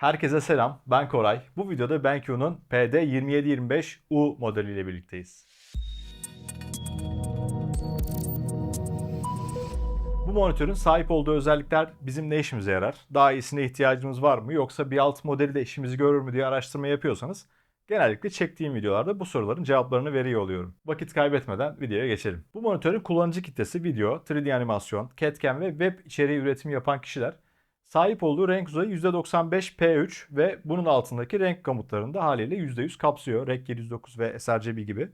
Herkese selam, ben Koray. Bu videoda BenQ'nun PD2725U modeliyle birlikteyiz. Bu monitörün sahip olduğu özellikler bizim ne işimize yarar? Daha iyisine ihtiyacımız var mı? Yoksa bir alt modeli de işimizi görür mü diye araştırma yapıyorsanız genellikle çektiğim videolarda bu soruların cevaplarını veriyor oluyorum. Vakit kaybetmeden videoya geçelim. Bu monitörün kullanıcı kitlesi video, 3D animasyon, CAD-CAM ve web içeriği üretimi yapan kişiler. Sahip olduğu renk uzayı %95 P3 ve bunun altındaki renk komutlarını da haliyle %100 kapsıyor. Rec 709 ve sRGB gibi.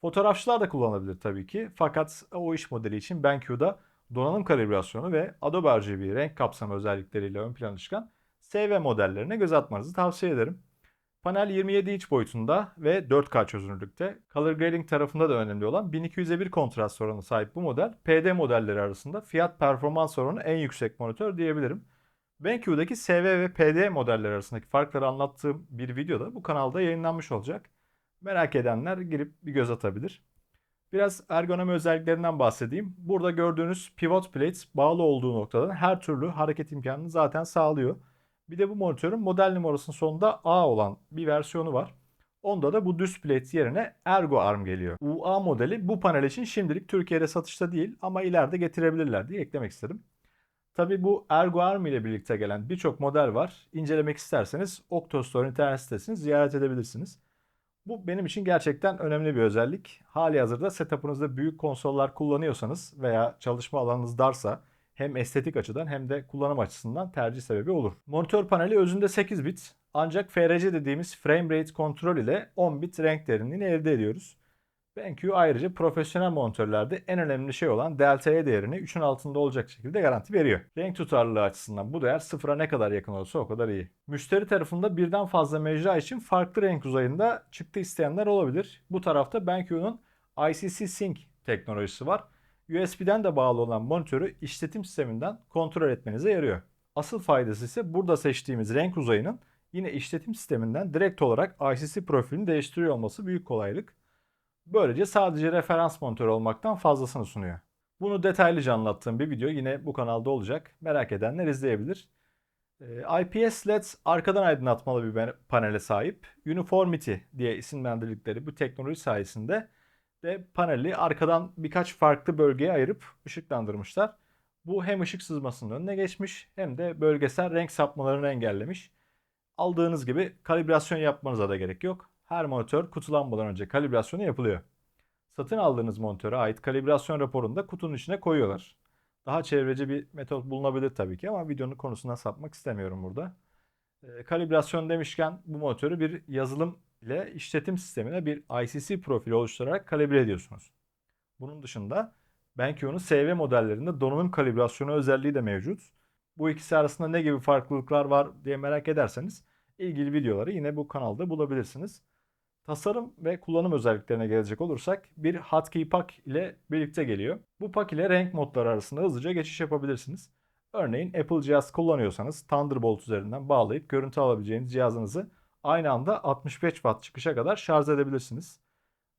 Fotoğrafçılar da kullanabilir tabii ki. Fakat o iş modeli için BenQ'da donanım kalibrasyonu ve Adobe RGB renk kapsamı özellikleriyle ön plana çıkan SV modellerine göz atmanızı tavsiye ederim. Panel 27 inç boyutunda ve 4K çözünürlükte. Color grading tarafında da önemli olan 1200'e 1 kontrast oranı sahip bu model PD modelleri arasında fiyat performans oranı en yüksek monitör diyebilirim. BenQ'daki SV ve PD modelleri arasındaki farkları anlattığım bir videoda bu kanalda yayınlanmış olacak. Merak edenler girip bir göz atabilir. Biraz ergonomi özelliklerinden bahsedeyim. Burada gördüğünüz pivot plate bağlı olduğu noktadan her türlü hareket imkanını zaten sağlıyor. Bir de bu monitörün model numarasının sonunda A olan bir versiyonu var. Onda da bu düz plate yerine Ergo Arm geliyor. UA modeli bu panel için şimdilik Türkiye'de satışta değil ama ileride getirebilirler diye eklemek istedim. Tabi bu Ergo Arm ile birlikte gelen birçok model var. İncelemek isterseniz Octostore internet sitesini ziyaret edebilirsiniz. Bu benim için gerçekten önemli bir özellik. Hali hazırda setup'ınızda büyük konsollar kullanıyorsanız veya çalışma alanınız darsa hem estetik açıdan hem de kullanım açısından tercih sebebi olur. Monitör paneli özünde 8 bit ancak FRC dediğimiz frame rate kontrol ile 10 bit renk derinliğini elde ediyoruz. BenQ ayrıca profesyonel monitörlerde en önemli şey olan DLTE değerini 3'ün altında olacak şekilde garanti veriyor. Renk tutarlılığı açısından bu değer sıfıra ne kadar yakın olursa o kadar iyi. Müşteri tarafında birden fazla mecra için farklı renk uzayında çıktı isteyenler olabilir. Bu tarafta BenQ'nun ICC Sync teknolojisi var. USB'den de bağlı olan monitörü işletim sisteminden kontrol etmenize yarıyor. Asıl faydası ise burada seçtiğimiz renk uzayının yine işletim sisteminden direkt olarak ICC profilini değiştiriyor olması büyük kolaylık. Böylece sadece referans monitör olmaktan fazlasını sunuyor. Bunu detaylıca anlattığım bir video yine bu kanalda olacak. Merak edenler izleyebilir. Ee, IPS LED arkadan aydınlatmalı bir panele sahip. Uniformity diye isimlendirdikleri bu teknoloji sayesinde de paneli arkadan birkaç farklı bölgeye ayırıp ışıklandırmışlar. Bu hem ışık sızmasının önüne geçmiş hem de bölgesel renk sapmalarını engellemiş. Aldığınız gibi kalibrasyon yapmanıza da gerek yok. Her monitör kutulanmadan önce kalibrasyonu yapılıyor. Satın aldığınız monitöre ait kalibrasyon raporunu da kutunun içine koyuyorlar. Daha çevreci bir metot bulunabilir tabii ki ama videonun konusuna sapmak istemiyorum burada. E, kalibrasyon demişken bu monitörü bir yazılım ile işletim sistemine bir ICC profili oluşturarak kalibre ediyorsunuz. Bunun dışında BenQ'nun SV modellerinde donanım kalibrasyonu özelliği de mevcut. Bu ikisi arasında ne gibi farklılıklar var diye merak ederseniz ilgili videoları yine bu kanalda bulabilirsiniz. Tasarım ve kullanım özelliklerine gelecek olursak bir hotkey pack ile birlikte geliyor. Bu pack ile renk modları arasında hızlıca geçiş yapabilirsiniz. Örneğin Apple cihaz kullanıyorsanız Thunderbolt üzerinden bağlayıp görüntü alabileceğiniz cihazınızı aynı anda 65 Watt çıkışa kadar şarj edebilirsiniz.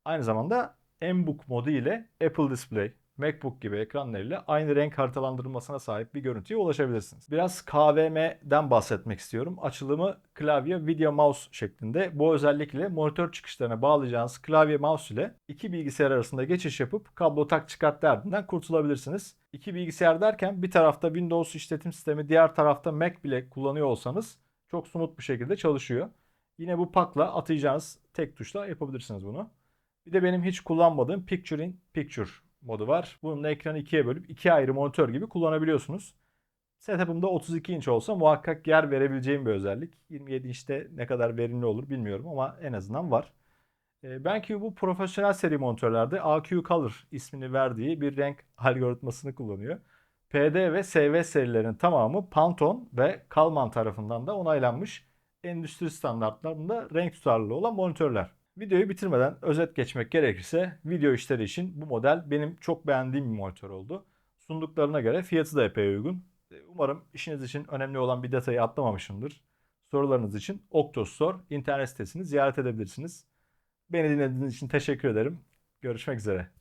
Aynı zamanda MBook modu ile Apple Display, MacBook gibi ekranlarıyla aynı renk haritalandırılmasına sahip bir görüntüye ulaşabilirsiniz. Biraz KVM'den bahsetmek istiyorum. Açılımı klavye, video, mouse şeklinde. Bu özellikle monitör çıkışlarına bağlayacağınız klavye, mouse ile iki bilgisayar arasında geçiş yapıp kablo tak çıkart derdinden kurtulabilirsiniz. İki bilgisayar derken bir tarafta Windows işletim sistemi, diğer tarafta Mac bile kullanıyor olsanız çok smooth bir şekilde çalışıyor. Yine bu pakla atayacağınız tek tuşla yapabilirsiniz bunu. Bir de benim hiç kullanmadığım Picture in Picture modu var. Bunun ekranı ikiye bölüp iki ayrı monitör gibi kullanabiliyorsunuz. Setup'ımda 32 inç olsa muhakkak yer verebileceğim bir özellik. 27 inçte ne kadar verimli olur bilmiyorum ama en azından var. BenQ bu profesyonel seri monitörlerde AQ Color ismini verdiği bir renk algoritmasını kullanıyor. PD ve SV serilerinin tamamı Pantone ve Kalman tarafından da onaylanmış endüstri standartlarında renk tutarlılığı olan monitörler. Videoyu bitirmeden özet geçmek gerekirse video işleri için bu model benim çok beğendiğim bir monitör oldu. Sunduklarına göre fiyatı da epey uygun. Umarım işiniz için önemli olan bir detayı atlamamışımdır. Sorularınız için Octostore internet sitesini ziyaret edebilirsiniz. Beni dinlediğiniz için teşekkür ederim. Görüşmek üzere.